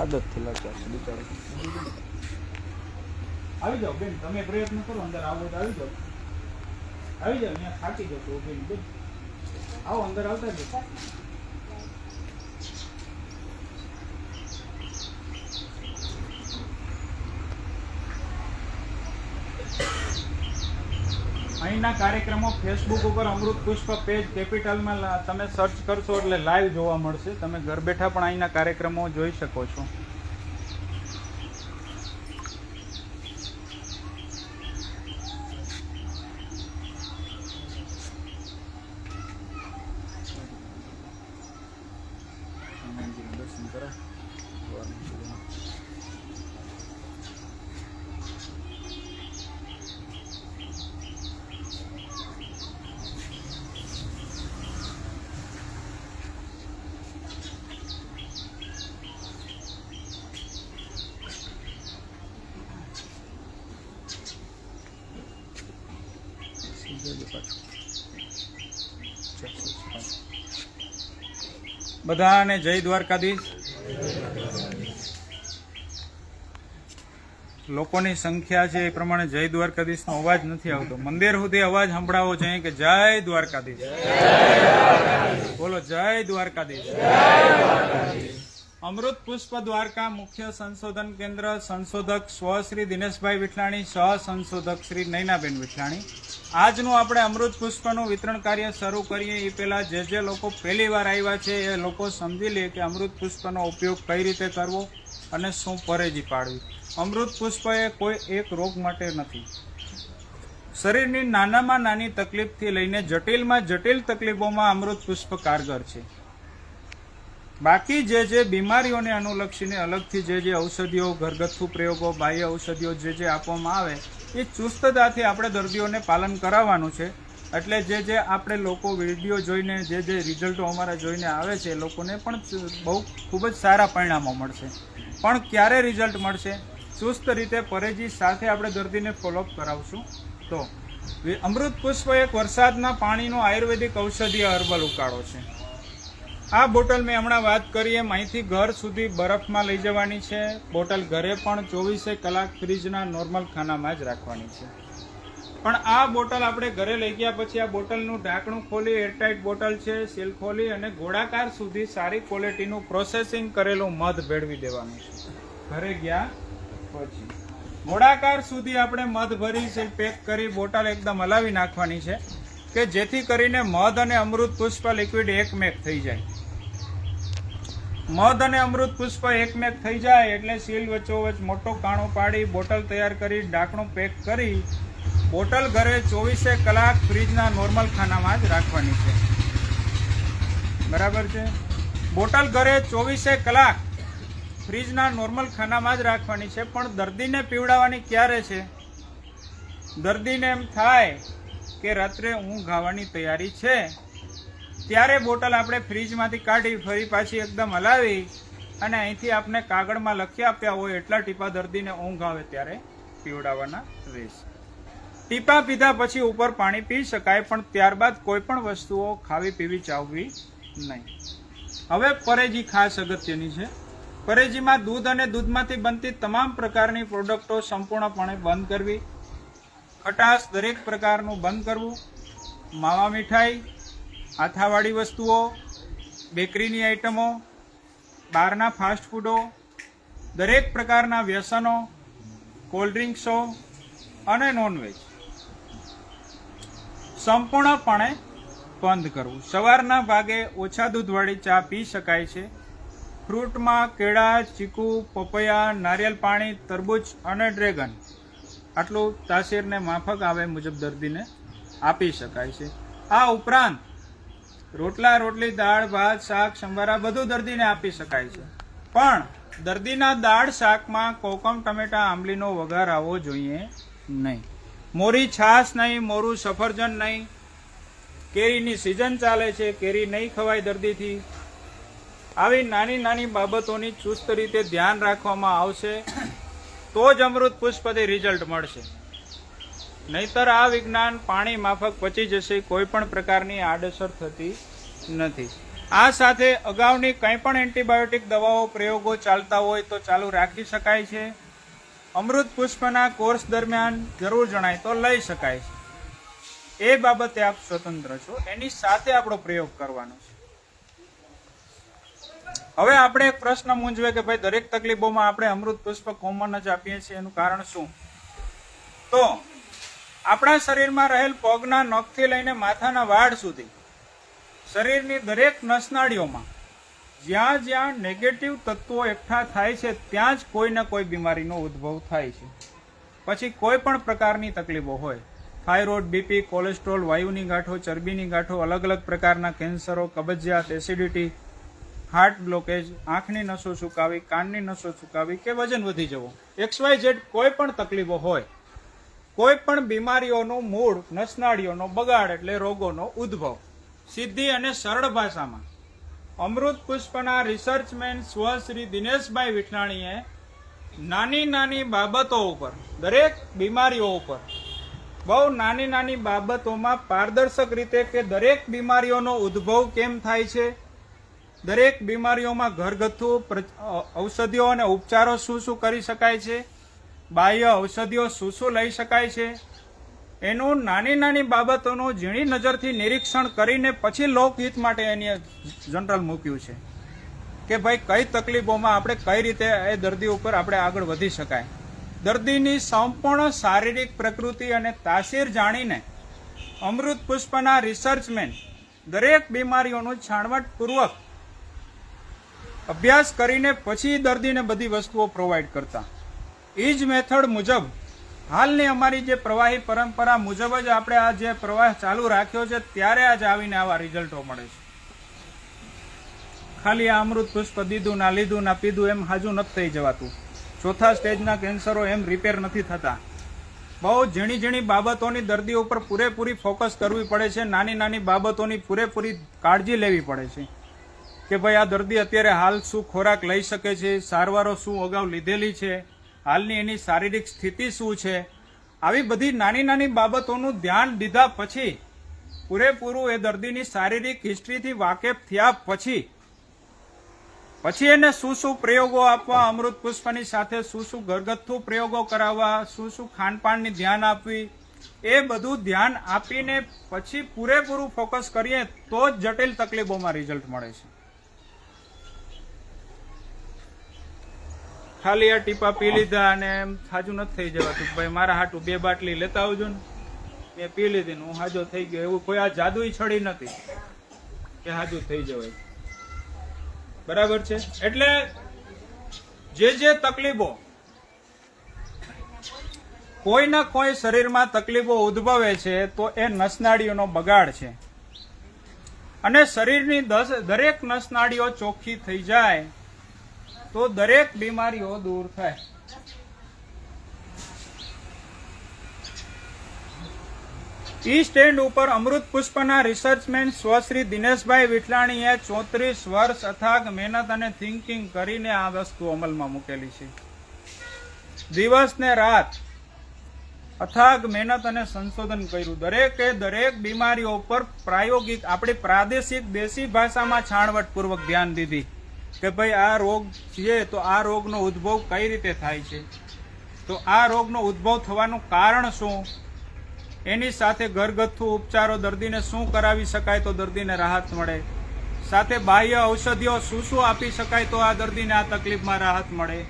આદતથી લાગ્યા છે, બિચારો. આવી જાઓ બેન, તમે પ્રયત્ન કરો, અંદર આવો તો આવી જાઓ. આવી જાઓ, અહીંયા થાકી જતો બેન બેન. આવો, અંદર આવતા જ અહીંના કાર્યક્રમો ફેસબુક ઉપર અમૃત પુષ્પ પેજ કેપિટલમાં તમે સર્ચ કરશો એટલે લાઈવ જોવા મળશે. તમે ઘર બેઠા પણ અહીંના કાર્યક્રમો જોઈ શકો છો હનુમાનજીનું દર્શન કરો સવારમાં સુધીમાં. સીધે જ પાછું. ચારસો પાંચ. બધાને જય દ્વારકાધીશ. લોકોની સંખ્યા છે એ પ્રમાણે જય દ્વારકાધીશનો અવાજ નથી આવતો. મંદિર સુધી અવાજ સંભળાવો છે કે જય દ્વારકાધીશ. બોલો, જય દ્વારકાધીશ. અમૃત પુષ્પ દ્વારકા મુખ્ય સંશોધન કેન્દ્ર સંશોધક સ્વ શ્રી દિનેશભાઈ વિઠલાણી, સહ સંશોધક શ્રી નૈનાબેન વિઠલાણી. આજનું આપણે અમૃત પુષ્પનું વિતરણ કાર્ય શરૂ કરીએ. એ પહેલાં જે જે લોકો પહેલી વાર આવ્યા છે, એ લોકો સમજી લે કે અમૃત પુષ્પનો ઉપયોગ કઈ રીતે કરવો અને શું પરેજી પાડવી. અમૃત પુષ્પ એ કોઈ એક રોગ માટે નથી. શરીરની નાનામાં નાની તકલીફથી લઈને જટિલમાં જટિલ તકલીફોમાં અમૃત પુષ્પ કારગર છે. બાકી જે જે બીમારીઓને અનુલક્ષીને અલગથી જે જે ઔષધિઓ, ઘરગથ્થુ પ્રયોગો, બાહ્ય ઔષધિઓ જે જે આપવામાં આવે, એ ચુસ્તતાથી આપણે દર્દીઓને પાલન કરાવવાનું છે. એટલે જે જે આપણે લોકો વીડિયો જોઈને, જે જે રિઝલ્ટો અમારા જોઈને આવે છે લોકોને પણ બહુ ખૂબ જ સારા પરિણામો મળશે. પણ ક્યારે રિઝલ્ટ મળશે? ચુસ્ત રીતે પરેજી સાથે આપણે દર્દીને ફોલોઅપ કરાવશું. તો અમૃત પુષ્પ એક વરસાદના પાણીનો આયુર્વેદિક ઔષધીય હર્બલ ઉકાળો છે. આ બોટલ મેં હમણાં વાત કરી, એમ અહીંથી ઘર સુધી બરફમાં લઈ જવાની છે. બોટલ ઘરે પણ ચોવીસે કલાક ફ્રીજના નોર્મલ ખાનામાં જ રાખવાની છે. પણ આ બોટલ આપણે ઘરે લઈ ગયા પછી આ બોટલનું ઢાંકણું ખોલી એરટાઇટ બોટલ છે, સીલ ખોલી અને ગોળાકાર સુધી સારી ક્વોલિટીનું પ્રોસેસિંગ કરેલું મધ ભેળવી દેવાનું છે. ઘરે ગયા પછી. ગોળાકાર સુધી આપણે મધ ભરી છે પેક કરી, બોટલ એકદમ હલાવી નાખવાની છે કે જેથી કરીને મધ અને અમૃત પુષ્પ લિક્વિડ એકમેક થઈ જાય. મધ અને અમૃત પુષ્પ એકમેક થઈ જાય એટલે સીલ વચ્ચોવચ મોટો કાણો પાડી બોટલ તૈયાર કરી ઢાંકણું પેક કરી બોટલ ઘરે ચોવીસે કલાક ફ્રીજના નોર્મલ ખાનામાં જ રાખવાની છે. બરાબર છે? બોટલ ઘરે ચોવીસે કલાક ફ્રીજના નોર્મલ ખાનામાં જ રાખવાની છે, પણ દર્દીને પીવડાવવાની ક્યારે છે? દર્દીને એમ થાય કે રાત્રે ઊંઘ આવવાની તૈયારી છે. ત્યારે બોટલ આપણે ફ્રીજમાંથી કાઢી, ફરી પાછી એકદમ હલાવી અને અહીંથી આપણે કાગળમાં લખી આપ્યા હોય એટલા ટીપા દર્દીને ઊંઘ આવે ત્યારે પીવડાવવાના રહેશે. ટીપા પીધા પછી ઉપર પાણી પી શકાય, પણ ત્યારબાદ કોઈ પણ વસ્તુઓ ખાવી, પીવી, ચાવવી નહીં. હવે પરેજી ખાસ અગત્યની છે. પરેજીમાં દૂધ અને દૂધમાંથી બનતી તમામ પ્રકારની પ્રોડક્ટો સંપૂર્ણપણે બંધ કરવી, ખટાશ દરેક પ્રકારનું બંધ કરવું, માવા મીઠાઈ આથાવાળી વસ્તુઓ, બેકરીની આઇટમો બહારના ફાસ્ટ ફૂડો, દરેક પ્રકારના વ્યસનો, કોલ્ડ ડ્રિંક્સો અને નોનવેજ. સંપૂર્ણપણે બંધ કરવું. સવારના ભાગે ઓછા દૂધવાળી ચા પી શકાય છે. ફ્રૂટમાં કેળા, ચીકુ, પપૈયા, નારિયેલ પાણી, તરબૂચ અને ડ્રેગન. આટલું તાસીરને માફક આવે મુજબ દર્દીને આપી શકાય છે. આ ઉપરાંત રોટલા, રોટલી, દાળ, ભાત, શાક, સંભારા બધું દર્દીને આપી શકાય છે. પણ દર્દીના દાળ, શાકમાં કોકમ ટમેટા, આંબલીનો વઘાર આવવો જોઈએ નહીં. મોરી છાશ નહીં, મોરું સફરજન નહીં. કેરીની સિઝન ચાલે છે, કેરી નહીં ખવાય દર્દીથી. આવી નાની નાની બાબતોની ચુસ્ત રીતે ધ્યાન રાખવામાં આવશે તો જ અમૃત પુષ્પથી રિઝલ્ટ મળશે. નહીતર આ વિજ્ઞાન પાણી માફક પચી જશે, કોઈ પણ પ્રકારની આડઅસર થતી નથી. આ સાથે અગાઉની કંઈ પણ એન્ટીબાયોટિક દવાઓ પ્રયોગો ચાલતા હોય તો ચાલુ રાખી શકાય છે. અમૃત પુષ્પના કોર્સ દરમિયાન જરૂર જણાય તો લઈ શકાય છે. એ બાબતે આપ સ્વતંત્ર છો, એની સાથે આપણો પ્રયોગ કરવાનો છે. હવે આપણે એક પ્રશ્ન મૂંઝવે કે ભાઈ દરેક તકલીફોમાં આપણે અમૃત પુષ્પ કોમન જ આપીએ છીએ, એનું કારણ શું? તો આપણા શરીરમાં રહેલ પગના નખથી લઈને માથાના વાળ સુધી, શરીરની દરેક નસનાળીઓમાં જ્યાં જ્યાં નેગેટિવ તત્વો એકઠા થાય છે, ત્યાં જ કોઈ ને કોઈ બીમારીનો ઉદ્ભવ થાય છે. પછી કોઈ પણ પ્રકારની તકલીફો હોય, થાઇરોઇડ, બીપી, કોલેસ્ટ્રોલ, વાયુની ગાંઠો, ચરબીની ગાંઠો, અલગ અલગ પ્રકારના કેન્સરો, કબજિયાત, એસિડિટી, હાર્ટ બ્લોકેજ, આંખની નસો સુકાવી, કાનની નસો સુકાવી કે વજન વધી જવું. એક્સ વાય ઝેડ કોઈ પણ તકલીફો હોય કોઈ પણ બીમારીઓનું મૂળ, નસનાળીઓનો બગાડ એટલે રોગોનો ઉદ્ભવ. સીધી અને સરળ ભાષામાં. અમૃત પુષ્પના રિસર્ચમેન સ્વ શ્રી દિનેશભાઈ વિઠલાણીએ નાની નાની બાબતો ઉપર, દરેક બીમારીઓ ઉપર, બહુ નાની નાની બાબતોમાં પારદર્શક રીતે કે દરેક બીમારીઓનો ઉદ્ભવ કેમ થાય છે? દરેક બીમારીઓમાં ઘરગથ્થુ ઔષધિઓ અને ઉપચારો શું શું કરી શકાય છે? બાહ્ય ઔષધિઓ શું શું લઈ શકાય છે? એનું નાની નાની બાબતોનું ઝીણી નજરથી નિરીક્ષણ કરીને પછી લોકહિત માટે એની જનરલ મૂક્યું છે કે ભાઈ કઈ તકલીફોમાં આપણે કઈ રીતે એ દર્દી ઉપર આપણે આગળ વધી શકાય. દર્દીની સંપૂર્ણ શારીરિક પ્રકૃતિ અને તાસીર જાણીને અમૃત પુષ્પના રિસર્ચમેન દરેક બીમારીઓનું છાણવટપૂર્વક અભ્યાસ કરીને પછી દર્દીને બધી વસ્તુઓ પ્રોવાઈડ કરતા. એ જ મેથડ મુજબ હાલની અમારી જે પ્રવાહી પરંપરા મુજબ જ આપણે આ જે પ્રવાહ ચાલુ રાખ્યો છે, ત્યારે આજ આવીને આવા રિઝલ્ટો મળે છે. ખાલી આ અમૃત પુષ્પ દીધું, ના લીધું, ના પીધું, એમ હાજુ નથી થઈ જવાતું. ચોથા સ્ટેજના કેન્સરો એમ રિપેર નથી થતા. બહુ ઝીણી ઝીણી બાબતોની દર્દી ઉપર પૂરેપૂરી ફોકસ કરવી પડે છે, નાની નાની બાબતોની પૂરેપૂરી કાળજી લેવી પડે છે. કે ભાઈ આ દર્દી અત્યારે હાલ શું ખોરાક લઈ શકે છે, સારવારો શું અગાઉ લીધેલી છે હાલની એની શારીરિક સ્થિતિ શું છે? આવી બધી નાની નાની બાબતોનું ધ્યાન દીધા પછી, પૂરેપૂરું એ દર્દીની શારીરિક હિસ્ટ્રીથી વાકેફ થયા પછી પછી એને શું શું પ્રયોગો આપવા, અમૃત પુષ્પની સાથે શું શું ઘરગથ્થુ પ્રયોગો કરાવવા, શું શું ખાનપાનની ધ્યાન આપવી, એ બધું ધ્યાન આપીને પછી પૂરેપૂરું ફોકસ કરીએ તો જ જટિલ તકલીફોમાં રિઝલ્ટ મળે છે. ખાલી આ ટીપા પી લીધા અને એમ હાજુ નથી થઈ જવાતું ભાઈ, મારા હાટું બે બાટલી લેતા આવજો ને. મેં પી લીધી હું હાજો થઈ ગયો. એવું કોઈ આ જાદુ છડી નથી કે હાજુ થઈ જવાય. બરાબર છે? એટલે જે જે તકલીફો કોઈના કોઈ શરીરમાં તકલીફો ઉદ્ભવે છે, તો એ નસનાળીઓનો બગાડ છે. અને શરીરની દરેક નસનાળીઓ ચોખ્ખી થઈ જાય તો દરેક બીમારીઓ દૂર થાય. ઈ સ્ટેન્ડ ઉપર અમૃત પુષ્પના રિસર્ચમેન સ્વશ્રી દિનેશભાઈ વિઠલાણીએ ચોત્રીસ વર્ષ અથાગ મહેનત અને થિંકિંગ કરીને આ વસ્તુ અમલમાં મૂકેલી છે. દિવસ ને રાત અથાગ મહેનત અને સંશોધન કર્યું. દરેકે દરેક બીમારીઓ ઉપર પ્રાયોગિક, આપણી પ્રાદેશિક દેશી ભાષામાં છાણવટપૂર્વક ધ્યાન દીધી. કે ભાઈ આ રોગ છે તો આ રોગનો ઉદ્ભવ કઈ રીતે થાય છે? તો આ રોગનો ઉદ્ભવ થવાનું કારણ શું? એની સાથે ઘરગથ્થુ ઉપચારો દર્દીને શું કરાવી શકાય તો દર્દીને રાહત મળે? સાથે બાહ્ય ઔષધિઓ શું શું આપી શકાય તો આ દર્દીને આ તકલીફમાં રાહત મળે?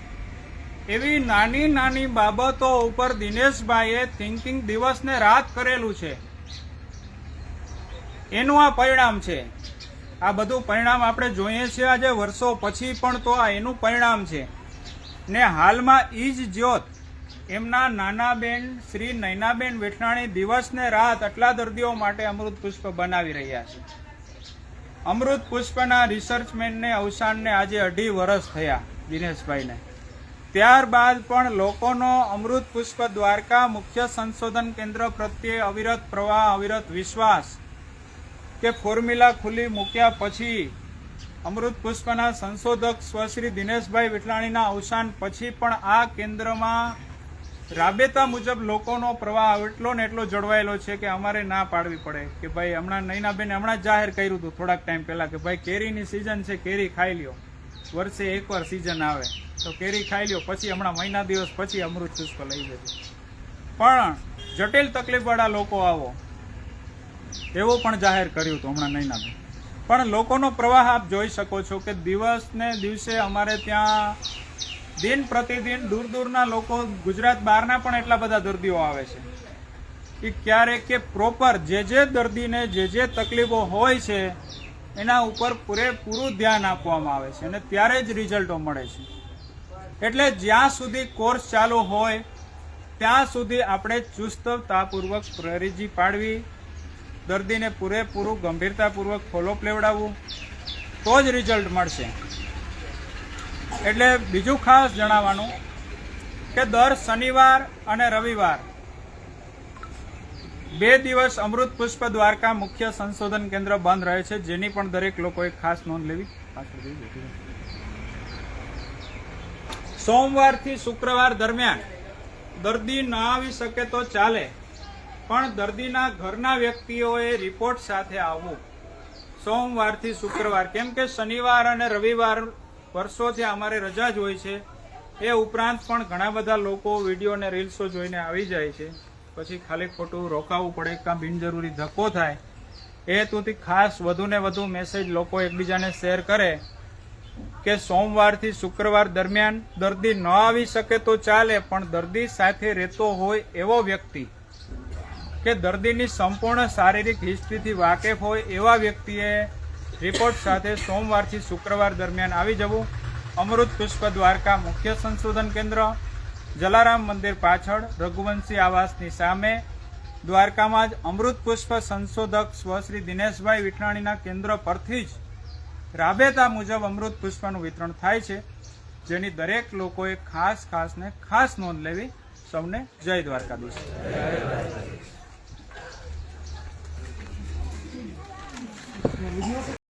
એવી નાની નાની બાબતો ઉપર દિનેશભાઈએ થિંકિંગ દિવસને રાત કરેલું છે. એનું આ પરિણામ છે. આ બધું પરિણામ આપણે જોઈએ છીએ આજે વર્ષો પછી પણ તો આ એનું પરિણામ છે. ને હાલમાં ઈ જ જ્યોત, એમના નાના બેન શ્રી નૈનાબેન વેઠાણી દિવસ ને રાત આટલા દર્દીઓ માટે અમૃત પુષ્પ બનાવી રહ્યા છે. અમૃત પુષ્પના રિસર્ચમેનને અવસાનને આજે અઢી વર્ષ થયા દિનેશભાઈને. ત્યારબાદ પણ લોકોનો અમૃત પુષ્પ દ્વારકા મુખ્ય સંશોધન કેન્દ્ર પ્રત્યે અવિરત પ્રવાહ, અવિરત વિશ્વાસ કે ફોર્મ્યુલા ખુલ્લી મૂક્યા પછી અમૃત પુષ્પના સંશોધક સ્વશ્રી દિનેશભાઈ વિઠલાણીના અવસાન પછી પણ આ કેન્દ્રમાં રાબેતા મુજબ લોકોનો પ્રવાહ એટલો ને એટલો જળવાયેલો છે કે અમારે ના પાડવી પડે. કે ભાઈ હમણાં નૈનાબેને હમણાં જાહેર કર્યું હતું થોડાક ટાઈમ પહેલાં કે ભાઈ કેરીની સિઝન છે, કેરી ખાઈ લ્યો. વર્ષે એકવાર સિઝન આવે. તો કેરી ખાઈ લ્યો, પછી હમણાં મહિના દિવસ પછી અમૃત પુષ્પ લઈ જજો. પણ જટિલ તકલીફવાળા લોકો આવો. એવું પણ જાહેર કર્યું હતું હમણાં નૈનાબેન પણ લોકોનો પ્રવાહ આપ જોઈ શકો છો કે દિવસને દિવસે અમારે ત્યાં દિન પ્રતિદિન દૂર દૂરના લોકો ગુજરાત બહારના પણ એટલા બધા દર્દીઓ આવે છે. કે ક્યારેક કે પ્રોપર જે જે દર્દીને જે જે તકલીફો હોય છે, એના ઉપર પૂરેપૂરું ધ્યાન આપવામાં આવે છે અને ત્યારે જ રિઝલ્ટો મળે છે. એટલે જ્યાં સુધી કોર્સ ચાલુ હોય, ત્યાં સુધી આપણે ચુસ્તતાપૂર્વક પ્રેરીજી પાડવી દર્દીને પૂરેપૂરું ગંભીરતાપૂર્વક ફોલોઅપ લેવડાવવું, તો જ રિઝલ્ટ મળશે એટલે બીજું ખાસ જણાવવાનું કે દર શનિવાર અને રવિવાર બે દિવસ અમૃત પુષ્પ દ્વારકા મુખ્ય સંશોધન કેન્દ્ર બંધ રહે છે, જેની પણ દરેક લોકોએ ખાસ નોંધ લેવી. સોમવારથી શુક્રવાર દરમિયાન દર્દી ન આવી શકે તો ચાલે પણ દર્દીના ઘરના વ્યક્તિઓએ રિપોર્ટ સાથે આવવું. સોમવારથી શુક્રવાર, કેમ કે શનિવાર અને રવિવાર વર્ષોથી અમારે રજા જ હોય છે. એ ઉપરાંત પણ ઘણા બધા લોકો વીડિયો અને રીલ્સો જોઈને આવી જાય છે. પછી ખાલી ખોટું રોકાવું પડે, કાં બિનજરૂરી ધક્કો થાય. એ હેતુથી ખાસ વધુને વધુ મેસેજ લોકો એકબીજાને શેર કરે કે સોમવારથી શુક્રવાર દરમિયાન દર્દી ન આવી શકે તો ચાલે, પણ દર્દી સાથે રહેતો હોય એવો વ્યક્તિ કે દર્દીની સંપૂર્ણ શારીરિક હિસ્ટ્રીથી વાકેફ હોય એવા વ્યક્તિએ રિપોર્ટ સાથે સોમવારથી શુક્રવાર દરમિયાન આવી જવું. અમૃત પુષ્પ દ્વારકા મુખ્ય સંશોધન કેન્દ્ર. જલારામ મંદિર પાછળ રઘુવંશી આવાસની સામે. દ્વારકામાં જ અમૃત પુષ્પ સંશોધક સ્વશ્રી દિનેશભાઈ વિઠાણીના કેન્દ્ર પરથી જ રાબેતા મુજબ અમૃત પુષ્પનું વિતરણ થાય છે, જેની દરેક લોકોએ ખાસ ખાસને ખાસ નોંધ લેવી સૌને જય દ્વારકાધીશ. ভিডিওতে